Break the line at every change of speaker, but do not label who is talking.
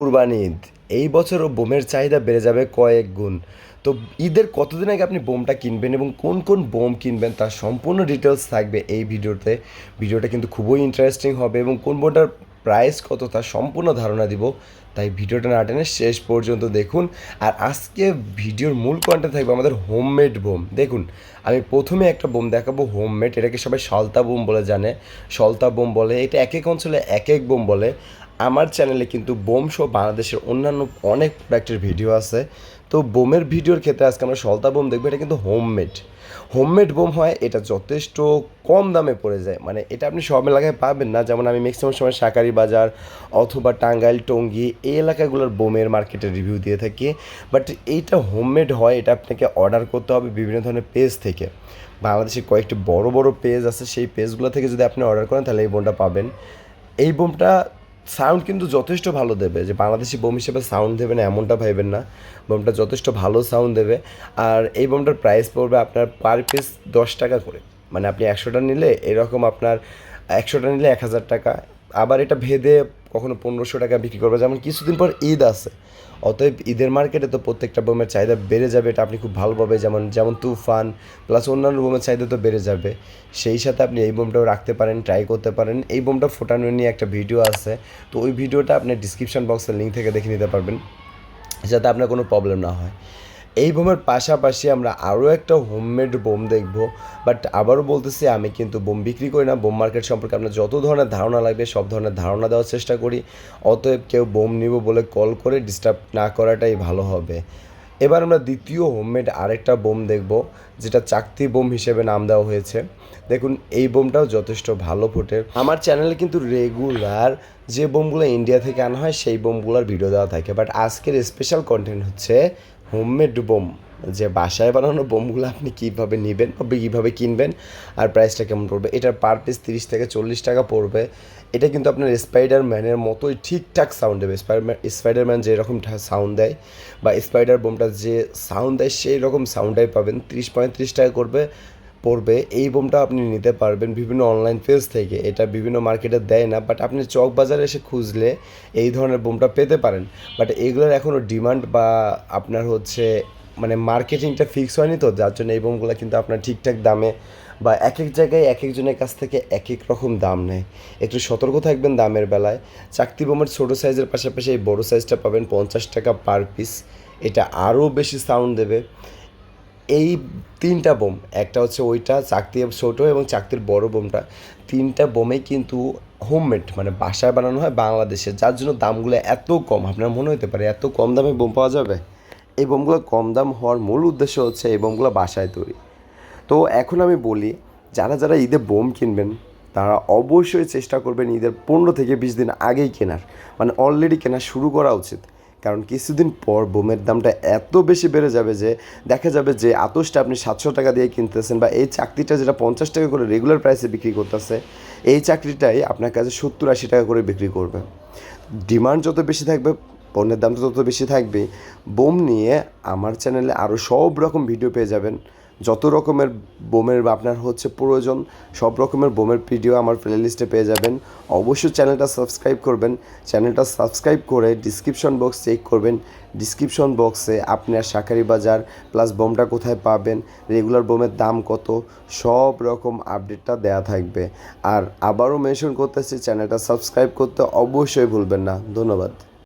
কুরবানি ঈদ। এই বছরও বোমের চাহিদা বেড়ে যাবে কয়েক গুণ। তো ঈদের কতদিন আগে আপনি বোমটা কিনবেন এবং কোন কোন বোম কিনবেন তার সম্পূর্ণ ডিটেলস থাকবে এই ভিডিওতে। ভিডিওটা কিন্তু খুবই ইন্টারেস্টিং হবে এবং কোন বোমটার প্রাইস কত তার সম্পূর্ণ ধারণা দিব। তাই ভিডিওটা না টেনে শেষ পর্যন্ত দেখুন। আর আজকে ভিডিওর মূল কন্টেন্ট থাকবে আমাদের হোমমেড বোম। দেখুন, আমি প্রথমে একটা বোম দেখাবো হোমমেড এটাকে সবাই সলতা বোম বলে জানে। সলতা বোম বলে, এটা এক এক অঞ্চলে এক এক বোম বলে। আমার চ্যানেলে কিন্তু বোম সহ বাংলাদেশের অন্যান্য অনেক প্রোডাক্টের ভিডিও আছে। তো বোমের ভিডিওর ক্ষেত্রে আজকে আমরা সলতা বোম দেখব, এটা কিন্তু হোমমেড হোমমেড বোম হয়, এটা যথেষ্ট কম দামে পড়ে যায়। মানে এটা আপনি সব এলাকায় পাবেন না। যেমন আমি ম্যাক্সিমাম সময় শাকারি বাজার অথবা টাঙ্গাইল, টঙ্গি এই এলাকাগুলোর বোমের মার্কেটে রিভিউ দিয়ে থাকি। বাট এইটা হোমমেড হয়, এটা আপনাকে অর্ডার করতে হবে বিভিন্ন ধরনের পেজ থেকে। বাংলাদেশে কয়েকটি বড় বড় পেজ আছে, সেই পেজগুলো থেকে যদি আপনি অর্ডার করেন, তাহলে এই বোমটা পাবেন। এই বোমটা সাউন্ড কিন্তু যথেষ্ট ভালো দেবে। যে বাংলাদেশি বোম হিসেবে সাউন্ড দেবে না, এমনটা ভাইবেন না। বোমটা যথেষ্ট ভালো সাউন্ড দেবে। আর এই বোমটার প্রাইস পড়বে আপনার পার পিস দশ টাকা করে। মানে আপনি একশোটা নিলে এরকম আপনার একশোটা নিলে এক হাজার টাকা। আবার এটা ভেদে কখনো পনেরোশো টাকা বিক্রি করবে। যেমন কিছুদিন পর ঈদ আছে। অতএব ঈদের মার্কেটে তো প্রত্যেকটা বোমের চাহিদা বেড়ে যাবে, এটা আপনি খুব ভালোভাবে যেমন যেমন তুফান প্লাস অন্যান্য বোমের চাহিদা তো বেড়ে যাবে। সেই সাথে আপনি এই বোমটাও রাখতে পারেন ট্রাই করতে পারেন। এই বোমটা ফোটানো নিয়ে একটা ভিডিও আছে। তো ওই ভিডিওটা আপনি ডিসক্রিপশন বক্সের লিঙ্ক থেকে দেখে নিতে পারবেন, যাতে আপনার কোনো প্রবলেম না হয়। এই বোমের পাশাপাশি আমরা আরও একটা হোমমেড বোম দেখব বাট আবারও বলতেছি, আমি কিন্তু বোম বিক্রি করি না, বোম মার্কেট সম্পর্কে আপনার যত ধরনের ধারণা লাগবে, সব ধরনের ধারণা দেওয়ার চেষ্টা করি, অতএব কেউ বোম নিব বলে কল করে ডিস্টার্ব না করাটাই ভালো হবে। এবার আমরা দ্বিতীয় হোমমেড আরেকটা বোম দেখব, যেটা চাকতি বোম হিসেবে নাম দেওয়া হয়েছে। দেখুন, এই বোমটাও যথেষ্ট ভালো ফোটে আমার চ্যানেলে কিন্তু রেগুলার যে বোমগুলো ইন্ডিয়া থেকে আনা হয়, সেই বোমগুলোর ভিডিও দেওয়া থাকে বাট আজকের স্পেশাল কন্টেন্ট হচ্ছে হোমমেড বোম, যে বাসায় বানানো বোমগুলো আপনি কীভাবে নেবেন, বা কীভাবে কিনবেন, আর প্রাইসটা কেমন পড়বে, এটার পার পিস তিরিশ থেকে চল্লিশ টাকা পড়বে। এটা কিন্তু আপনার স্পাইডারম্যানের মতোই ঠিকঠাক সাউন্ড দেবে। স্পাইডারম্যান স্পাইডারম্যান যেরকম সাউন্ড দেয়, বা স্পাইডার বোমটা যে সাউন্ড দেয় সেই রকম সাউন্ডটাই পাবেন। তিরিশ পঁয়ত্রিশ টাকা করবে পড়বে, এই বোমটা আপনি নিতে পারবেন বিভিন্ন অনলাইন পেজ থেকে। এটা বিভিন্ন মার্কেটে দেয় না বাট আপনি চক বাজারে এসে খুঁজলে এই ধরনের বোমটা পেতে পারেন। বাট এগুলোর এখনও ডিমান্ড বা আপনার হচ্ছে মানে মার্কেটিংটা ফিক্স হয়নি তো, যার জন্য এই বোমগুলো কিন্তু আপনার ঠিকঠাক দামে বা এক এক জায়গায় এক একজনের কাছ থেকে এক এক রকম দাম নেয়। একটু সতর্ক থাকবেন দামের বেলায়। চাকতি বোমের ছোটো সাইজের পাশাপাশি এই বড়ো সাইজটা পাবেন পঞ্চাশ টাকা পার পিস এটা আরও বেশি সাউন্ড দেবে। এই তিনটা বোম, একটা হচ্ছে ওইটা, চাকতি ছোটো এবং চাকতির বড় বোমটা, তিনটা বোমে কিন্তু হোমমেড মানে বাসায় বানানো হয় বাংলাদেশে, যার জন্য দামগুলো এত কম। আপনার মনে হতে পারে, এত কম দামে বোম পাওয়া যাবে? এই বোমগুলো কম দাম হওয়ার মূল উদ্দেশ্য হচ্ছে এই বোমগুলো বাসায় তৈরি। তো এখন আমি বলি, যারা যারা ঈদে বোম কিনবেন, তারা অবশ্যই চেষ্টা করবেন ঈদের পনেরো থেকে বিশ দিন আগেই কেনার মানে অলরেডি কেনা শুরু করা উচিত। কারণ কিছুদিন পর বোমের দামটা এত বেশি বেড়ে যাবে যে দেখা যাবে যে আতসটা আপনি সাতশো টাকা দিয়ে কিনতেছেন বা এই চাকরিটা যেটা পঞ্চাশ টাকা করে রেগুলার প্রাইসে বিক্রি করতেছে, এই চাকরিটাই আপনার কাছে সত্তর আশি টাকা করে বিক্রি করবে। ডিমান্ড যত বেশি থাকবে, পণ্যের দাম তো তত বেশি থাকবে বোম নিয়ে আমার চ্যানেলে আরও সব রকম ভিডিও পেয়ে যাবেন। যত রকমের বোমের আপনার হচ্ছে প্রয়োজন, সব রকমের বোমের ভিডিও আমার প্লে লিস্টে পেয়ে যাবেন। অবশ্যই চ্যানেলটা সাবস্ক্রাইব করবেন। চ্যানেলটা সাবস্ক্রাইব করে ডিসক্রিপশন বক্স চেক করবেন। ডিসক্রিপশন বক্সে আপনার শাকারি বাজার প্লাস বোমটা কোথায় পাবেন রেগুলার বোমের দাম কত, সব রকম আপডেটটা দেয়া থাকবে। আর আবারও মেনশন করতেছি চ্যানেলটা সাবস্ক্রাইব করতে অবশ্যই ভুলবেন না। ধন্যবাদ।